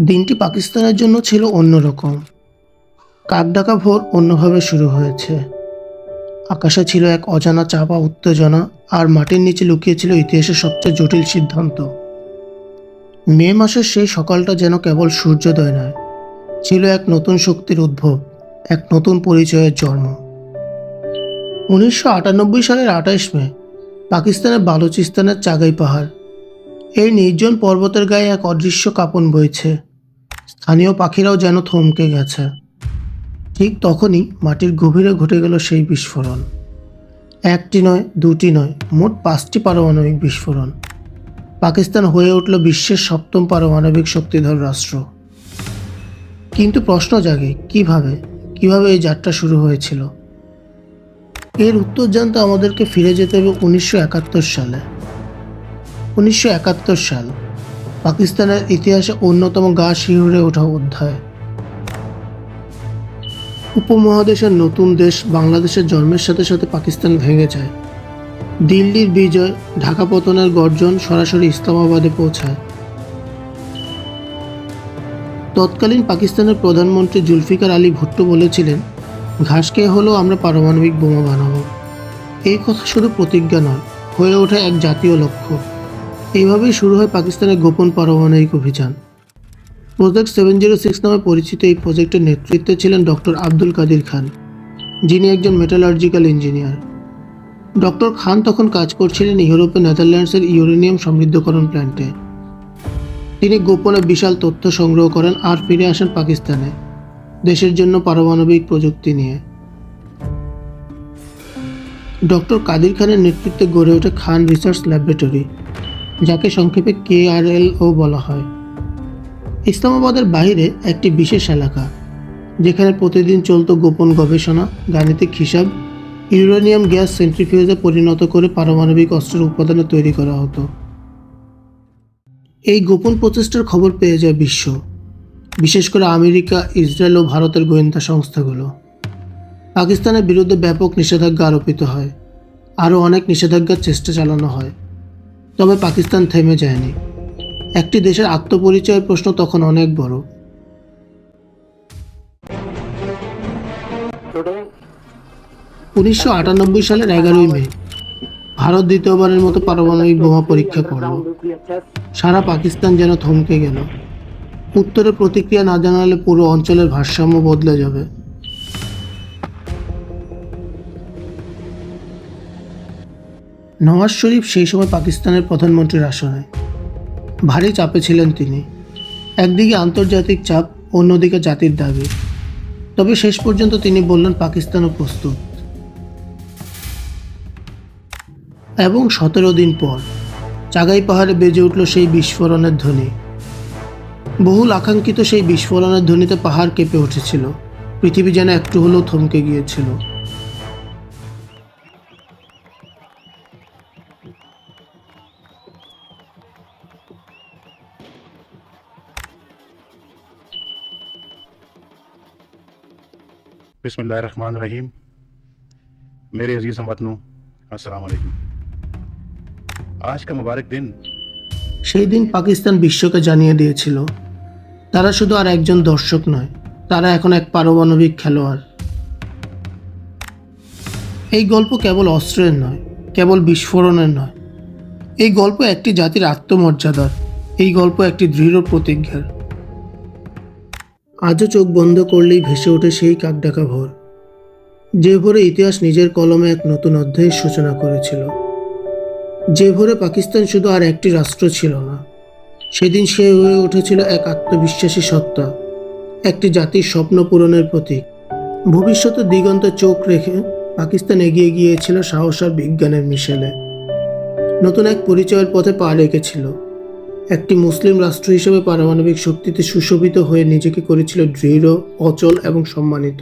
দিনটি পাকিস্তানের জন্য ছিল অন্যরকম। কাকডাকা ভোর অন্যভাবে শুরু হয়েছে। আকাশে ছিল এক অজানা চাপা উত্তেজনা আর মাটির নিচে লুকিয়েছিল ইতিহাসের সবচেয়ে জটিল সিদ্ধান্ত। মে মাসের সেই সকালটা যেন কেবল সূর্যোদয় নয়, ছিল এক নতুন শক্তির উদ্ভব, এক নতুন পরিচয়ের জন্ম। উনিশশো আটানব্বই সালের আঠাইশ মে, পাকিস্তানের বালুচিস্তানের চাগাই পাহাড় এই নির্জন পর্বতের গায়ে এক অদৃশ্য কাঁপন বইছে। স্থানীয় পাখিরাও যেন থমকে গেছে। ঠিক তখনই মাটির গভীরে ঘটে গেল সেই বিস্ফোরণ। একটি নয়, দুটি নয়, মোট পাঁচটি পারমাণবিক বিস্ফোরণ। পাকিস্তান হয়ে উঠল বিশ্বের সপ্তম পারমাণবিক শক্তিধর রাষ্ট্র। কিন্তু প্রশ্ন জাগে, কীভাবে কীভাবে এই যাত্রা শুরু হয়েছিল? এর উত্তর জানতে আমাদেরকে ফিরে যেতে হবে উনিশশো একাত্তর সালে। উনিশশো একাত্তর সাল, পাকিস্তানের ইতিহাসে অন্যতম গা শিহুরে ওঠা অধ্যায়। উপমহাদেশের নতুন দেশ বাংলাদেশের জন্মের সাথে সাথে পাকিস্তান ভেঙে যায়। দিল্লির বিজয়, ঢাকা পতনের গর্জন সরাসরি ইসলামাবাদে পৌঁছায়। তৎকালীন পাকিস্তানের প্রধানমন্ত্রী জুলফিকার আলী ভুট্টো বলেছিলেন ঘাসকে হলেও আমরা পারমাণবিক বোমা বানাবো। এই কথা শুধু প্রতিজ্ঞা নয়, হয়ে ওঠে এক জাতীয় লক্ষ্য। এইভাবেই শুরু হয় পাকিস্তানের গোপন পারমাণবিক অভিযান। প্রজেক্ট সেভেন জিরো সিক্স নামে পরিচিত এই প্রজেক্টের নেতৃত্বে ছিলেন ডক্টর আব্দুল কাদির খান, যিনি একজন মেটালার্জিক্যাল ইঞ্জিনিয়ার ডক্টর খান তখন কাজ করছিলেন ইউরোপে নেদারল্যান্ডসের ইউরেনিয়াম সমৃদ্ধকরণ প্ল্যান্টে তিনি গোপনে বিশাল তথ্য সংগ্রহ করেন আর ফিরে আসেন পাকিস্তানে, দেশের জন্য পারমাণবিক প্রযুক্তি নিয়ে। ডক্টর কাদির খানের নেতৃত্বে গড়ে ওঠে খান রিসার্চ ল্যাবরেটরি। যাকে সংক্ষেপে কেআরএলও বলা হয়। ইসলামাবাদের বাইরে একটি বিশেষ এলাকা, যেখানে প্রতিদিন চলত গোপন গবেষণা, গাণিতিক হিসাব, ইউরেনিয়াম গ্যাস সেন্ট্রিফিউজে পরিণত করে পারমাণবিক অস্ত্রের উপাদানে তৈরি করা হতো। এই গোপন প্রচেষ্টার খবর পেয়ে যায় বিশ্ব, বিশেষ করে আমেরিকা, ইসরায়েল ও ভারতের গোয়েন্দা সংস্থাগুলো। পাকিস্তানের বিরুদ্ধে ব্যাপক নিষেধাজ্ঞা আরোপিত হয়। আরও অনেক নিষেধাজ্ঞার চেষ্টা চালানো হয়। তবে পাকিস্তান থেমে যায়নি। একটি দেশের আত্মপরিচয়ের প্রশ্ন তখন অনেক বড়। উনিশশো আটানব্বই সালের এগারোই মে, ভারত দ্বিতীয়বারের মতো পারমাণবিক বোমা পরীক্ষা করল। সারা পাকিস্তান যেন থমকে গেল। উত্তরে প্রতিক্রিয়া না জানালে পুরো অঞ্চলের ভারসাম্য বদলে যাবে। নওয়াজ শরীফ সেই সময় পাকিস্তানের প্রধানমন্ত্রীর আসনে। ভারী চাপে ছিলেন তিনি। একদিকে আন্তর্জাতিক চাপ, অন্যদিকে জাতির দাবি। তবে শেষ পর্যন্ত তিনি বললেন, পাকিস্তানও প্রস্তুত। এবং সতেরো দিন পর চাগাই পাহাড়ে বেজে উঠল সেই বিস্ফোরণের ধ্বনি। বহুল আকাঙ্ক্ষিত সেই বিস্ফোরণের ধ্বনিতে পাহাড় কেঁপে উঠেছিল। পৃথিবী যেন একটু হলেও থমকে গিয়েছিল। बिस्मिल्लाहिर्रहमानिर्रहीम मेरे अजीज़ हमवतनों अस्सलाम वालेकुम आज का मुबारक दिन সেই দিন পাকিস্তান বিশ্বকে জানিয়ে দিয়েছিল তারা শুধু আর একজন দর্শক নয় তারা এখন এক পারমাণবিক খেলোয়াড় এই গল্প কেবল অস্ত্রের নয় কেবল বিস্ফোরণের নয় এই গল্প একটি জাতির আত্মমর্যাদার এই গল্প একটি দৃঢ় প্রতিজ্ঞার আজও চোখ বন্ধ করলেই ভেসে ওঠে সেই কাকডাকা ভোর। যে ভোরে ইতিহাস নিজের কলমে এক নতুন অধ্যায়ের সূচনা করেছিল। যে ভোরে পাকিস্তান শুধু আর একটি রাষ্ট্র ছিল না, সেদিন সে হয়ে উঠেছিল এক আত্মবিশ্বাসী সত্তা, একটি জাতির স্বপ্ন পূরণের প্রতীক। ভবিষ্যতে দিগন্তে চোখ রেখে পাকিস্তান এগিয়ে গিয়েছিল সাহস আর বিজ্ঞানের মিশেলে। নতুন এক পরিচয়ের পথে পা রেখেছিল। একটি মুসলিম রাষ্ট্র হিসেবে পারমাণবিক শক্তিতে সুশোভিত হয়ে নিজেকে করেছিল দৃঢ় অচল এবং সম্মানিত।